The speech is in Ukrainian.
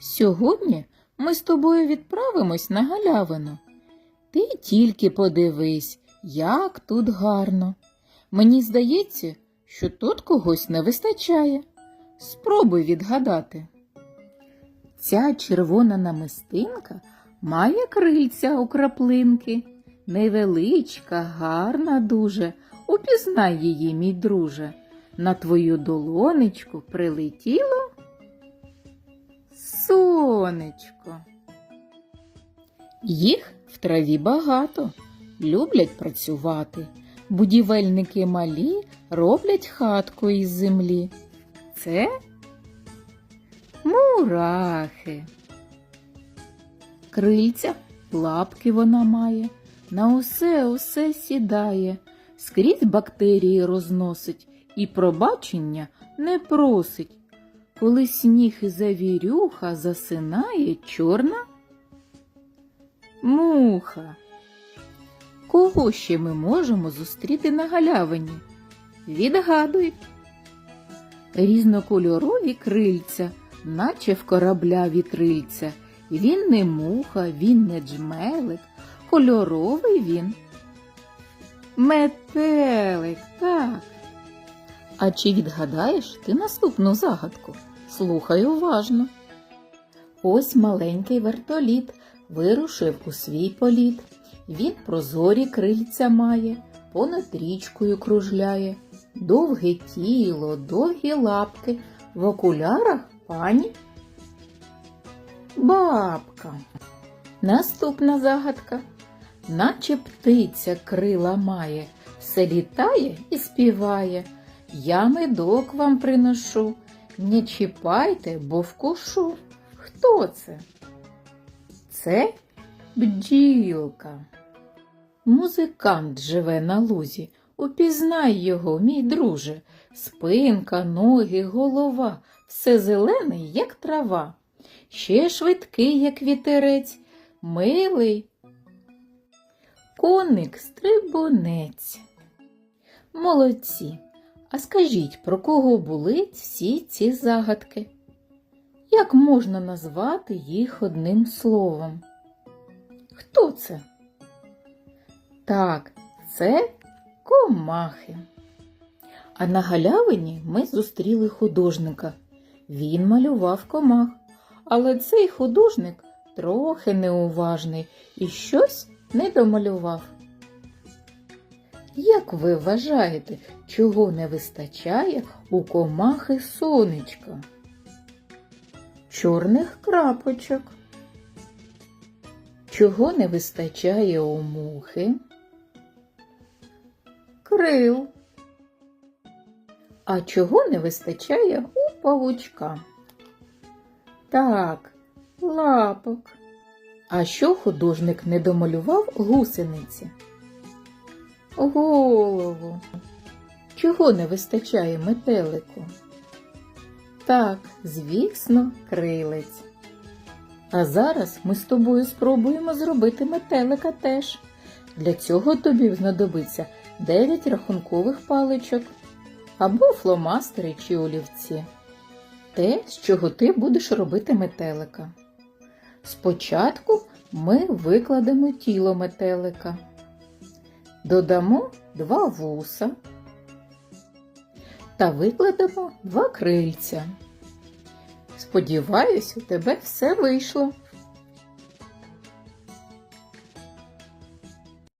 Сьогодні ми з тобою відправимось на галявину. Ти тільки подивись, як тут гарно. Мені здається, що тут когось не вистачає. Спробуй відгадати. Ця червона намистинка має крильця у краплинки. Невеличка, гарна дуже. Упізнай її, мій друже. На твою долонечку прилетіло сонечко. Їх в траві багато, люблять працювати. Будівельники малі роблять хатку із землі. Це мурахи. Крильця, лапки вона має, на усе усе сідає, скрізь бактерії розносить і пробачення не просить. Коли сніг і завірюха засинає чорна муха. Кого ще ми можемо зустріти на галявині? Відгадуй. Різнокольорові крильця, наче в корабля вітрильця. Він не муха, він не джмелик, кольоровий він. Метелик, так. А чи відгадаєш ти наступну загадку? Слухай уважно. Ось маленький вертоліт вирушив у свій політ. Він прозорі крильця має, понад річкою кружляє, довге тіло, довгі лапки, в окулярах пані. Бабка. Наступна загадка. Наче птиця крила має, все літає і співає. Я медок вам приношу. Не чіпайте, бо вкушу. Хто це? Це бджілка. Музикант живе на лузі. Упізнай його, мій друже. Спинка, ноги, голова, все зелене, як трава. Ще швидкий, як вітерець, милий. Коник стрибунець. Молодці. А скажіть, про кого були всі ці загадки? Як можна назвати їх одним словом? Хто це? Так, це комахи. А на галявині ми зустріли художника. Він малював комах, але цей художник трохи неуважний і щось не домалював. Як ви вважаєте, чого не вистачає у комахи сонечка? Чорних крапочок. Чого не вистачає у мухи? Крил. А чого не вистачає у павучка? Так, лапок. А що художник не домалював гусениці? Голову. Чого не вистачає метелику? Так, звісно, крилець. А зараз ми з тобою спробуємо зробити метелика теж. Для цього тобі знадобиться 9 рахункових паличок або фломастери чи олівці. Те, з чого ти будеш робити метелика. Спочатку ми викладемо тіло метелика. Додамо два вуса та викладемо два крильця. Сподіваюсь, у тебе все вийшло.